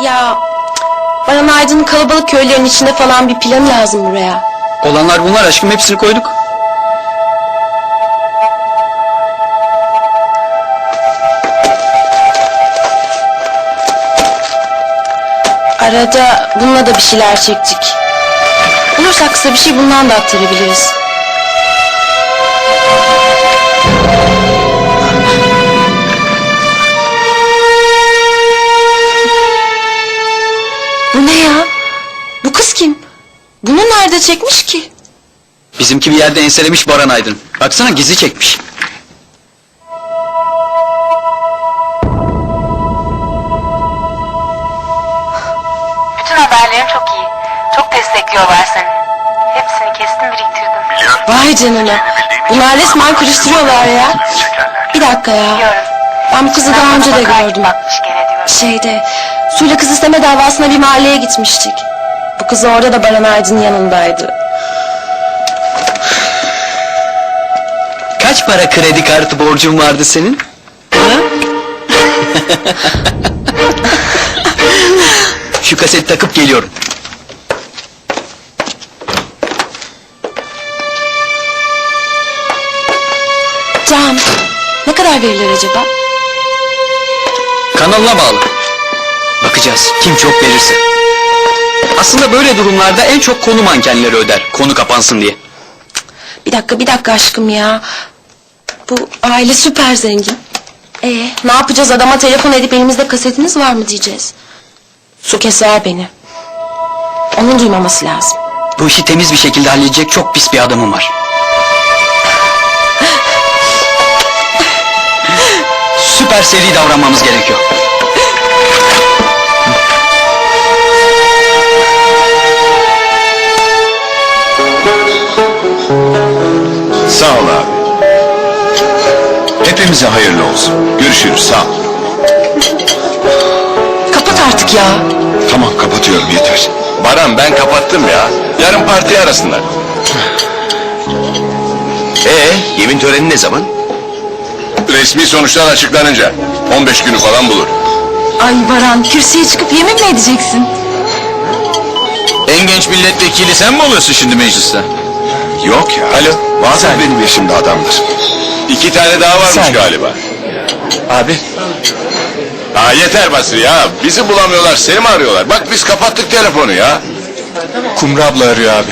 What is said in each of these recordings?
Ya Baran Aydın'ın kalabalık köylerin içinde falan bir plan lazım buraya. Olanlar bunlar aşkım hepsini koyduk. Arada bununla da bir şeyler çektik. Bulursak kısa bir şey bundan da aktarabiliriz. Nerede çekmiş ki? Bizimki bir yerde enselemiş Baran Aydın. Baksana gizli çekmiş. Bütün haberlerin çok iyi. Çok destekliyorlar seni. Hepsini kestim biriktirdim. Vay canına. Bunlar resmen karıştırıyorlar ya. Bir dakika ya. Biliyorum. Ben bu kızı daha önce de gördüm. Bakmış gene diyorum. Şeyde, suyla kız isteme davasına bir mahalleye gitmiştik. Kız orada da Baran Aydın'ın yanındaydı. Kaç para kredi kartı borcun vardı senin? Ha? Şu kaseti takıp geliyorum. Can, ne kadar verirler acaba? Kanalına bağlı. Bakacağız kim çok verirse. Aslında böyle durumlarda en çok konu mankenleri öder. Konu kapansın diye. Bir dakika, bir dakika aşkım ya. Bu aile süper zengin. Ee, ne yapacağız adama telefon edip elimizde kasetiniz var mı diyeceğiz. Su keser beni. Onun duymaması lazım. Bu işi temiz bir şekilde halledecek çok pis bir adamım var. Süper seri davranmamız gerekiyor. Sağ ol abi. Hepimize hayırlı olsun. Görüşürüz sağ ol. Kapat artık ya. Tamam kapatıyorum yeter. Baran ben kapattım ya. Yarın parti arasınlar. Ee, yemin töreni ne zaman? Resmi sonuçlar açıklanınca. 15 günü falan bulur. Ay Baran, kürsüye çıkıp yemin mi edeceksin? En genç milletvekili sen mi oluyorsun şimdi mecliste? Yok ya. Alo. Bazen benim yaşımda adamdır. İki tane daha varmış Sen. galiba. Abi Ha yeter Basri ya. Bizi bulamıyorlar seni mi arıyorlar? Bak biz kapattık telefonu ya. Kumru abla arıyor abi.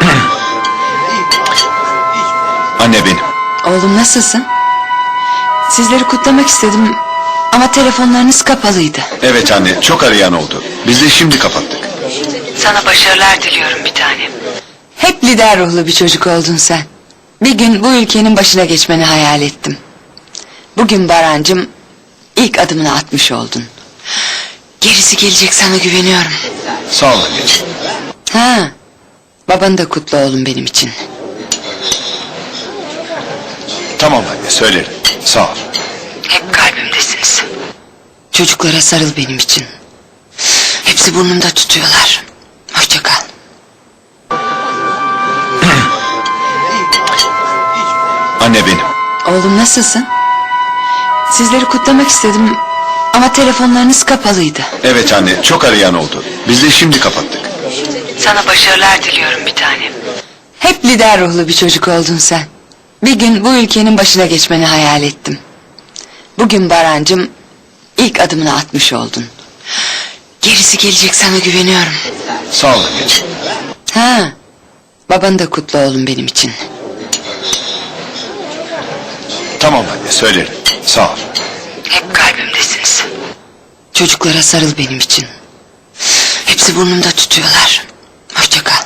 Anne benim. Oğlum nasılsın? Sizleri kutlamak istedim ama telefonlarınız kapalıydı. Evet anne çok arayan oldu. Biz de şimdi kapattık. Sana başarılar diliyorum bir tanem. Hep lider ruhlu bir çocuk oldun sen. Bir gün bu ülkenin başına geçmeni hayal ettim. Bugün Barancım ilk adımını atmış oldun. Gerisi gelecek sana güveniyorum. Sağ ol anneciğim. Ha, babanı da kutlu oğlum benim için. Tamam anne söylerim. Sağ ol. Çocuklara sarıl benim için. Hepsi burnumda tutuyorlar. Hoşça kal. Anne benim. Oğlum nasılsın? Sizleri kutlamak istedim ama telefonlarınız kapalıydı. Evet anne çok arayan oldu. Biz de şimdi kapattık. Sana başarılar diliyorum bir tanem. Hep lider ruhlu bir çocuk oldun sen. Bir gün bu ülkenin başına geçmeni hayal ettim. Bugün Barancım ilk adımını atmış oldun. Gerisi gelecek sana güveniyorum. Sağ ol. Ha, babanı da kutlu oğlum benim için. Tamam anne söylerim. Sağ ol. Hep kalbimdesiniz. Çocuklara sarıl benim için. Hepsi burnumda tutuyorlar. Hoşça kal.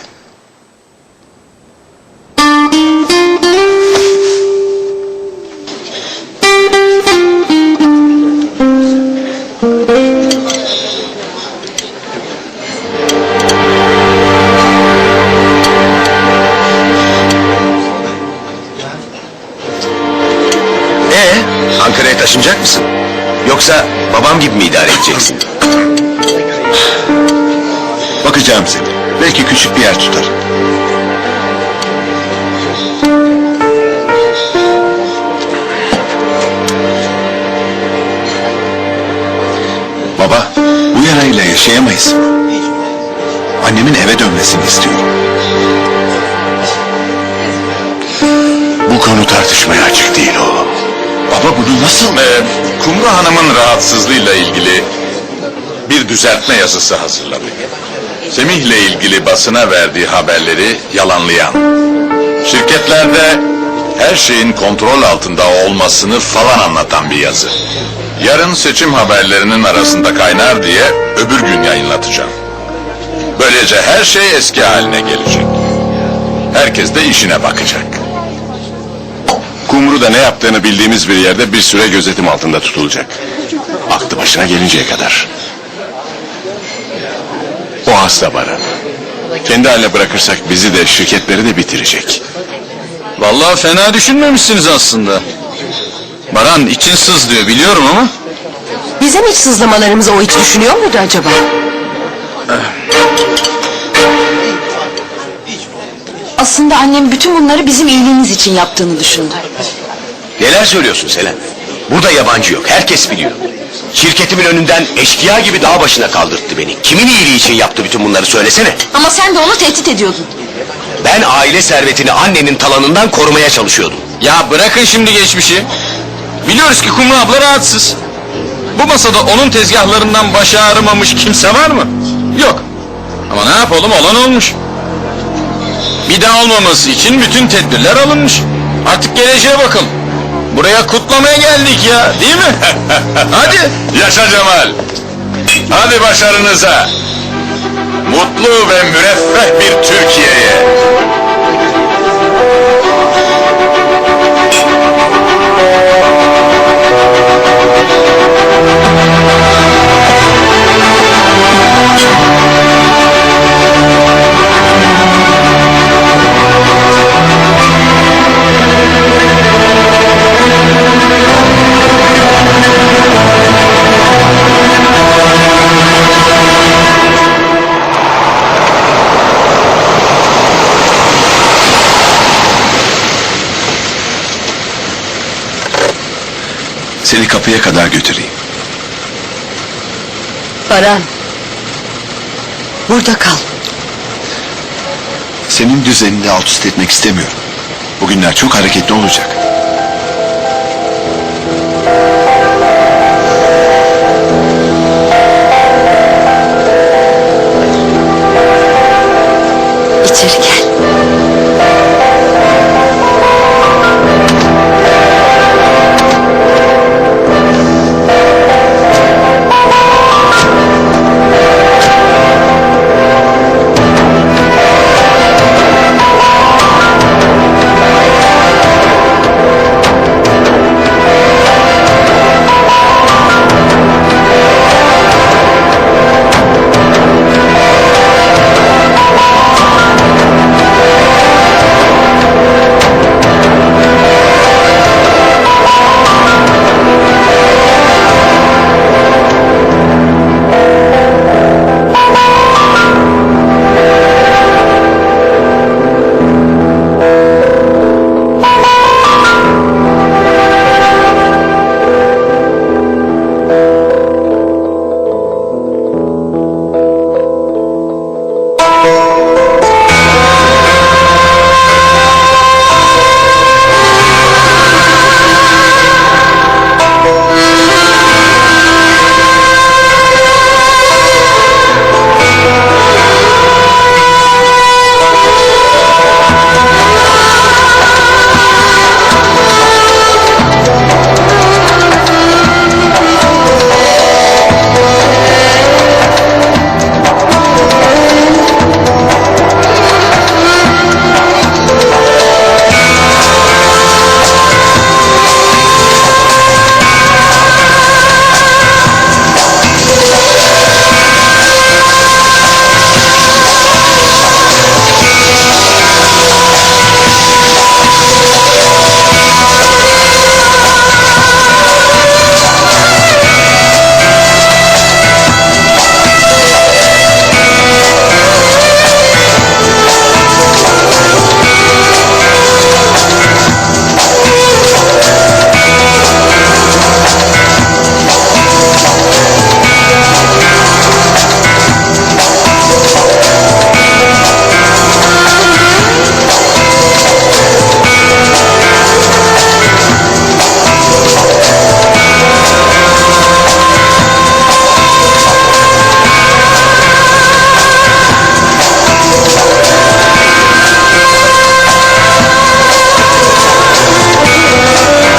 Boşanacak mısın? Yoksa babam gibi mi idare edeceksin? Bakacağım seni. Belki küçük bir yer tutar. Baba, bu yarayla yaşayamayız. Annemin eve dönmesini istiyorum. Bu konu tartışmaya açık değil oğlum. Baba bunu nasıl... Ee, Kumru Hanım'ın rahatsızlığıyla ilgili bir düzeltme yazısı hazırladık. Semih'le ilgili basına verdiği haberleri yalanlayan, şirketlerde her şeyin kontrol altında olmasını falan anlatan bir yazı. Yarın seçim haberlerinin arasında kaynar diye öbür gün yayınlatacağım. Böylece her şey eski haline gelecek. Herkes de işine bakacak. Kumru'da ne yaptığını bildiğimiz bir yerde bir süre gözetim altında tutulacak. Aklı başına gelinceye kadar. O hasta Baran. Kendi haline bırakırsak bizi de şirketleri de bitirecek. Vallahi fena düşünmemişsiniz aslında. Baran için sız diyor biliyorum ama. Bizim hiç sızlamalarımızı o hiç düşünüyor muydu acaba? Aslında annem bütün bunları bizim iyiliğimiz için yaptığını düşündü. Neler söylüyorsun Selen? Burada yabancı yok, herkes biliyor. Şirketimin önünden eşkıya gibi dağ başına kaldırttı beni. Kimin iyiliği için yaptı bütün bunları söylesene. Ama sen de onu tehdit ediyordun. Ben aile servetini annenin talanından korumaya çalışıyordum. Ya bırakın şimdi geçmişi. Biliyoruz ki Kumru abla rahatsız. Bu masada onun tezgahlarından başı ağrımamış kimse var mı? Yok. Ama ne yapalım olan olmuş. Bir daha olmaması için bütün tedbirler alınmış. Artık geleceğe bakalım. Buraya kutlamaya geldik ya değil mi? Hadi. Yaşa Cemal. Hadi başarınıza. Mutlu ve müreffeh bir Türkiye'ye. Seni kapıya kadar götüreyim. Baran. Burada kal. Senin düzenini alt üst etmek istemiyorum. Bugünler çok hareketli olacak.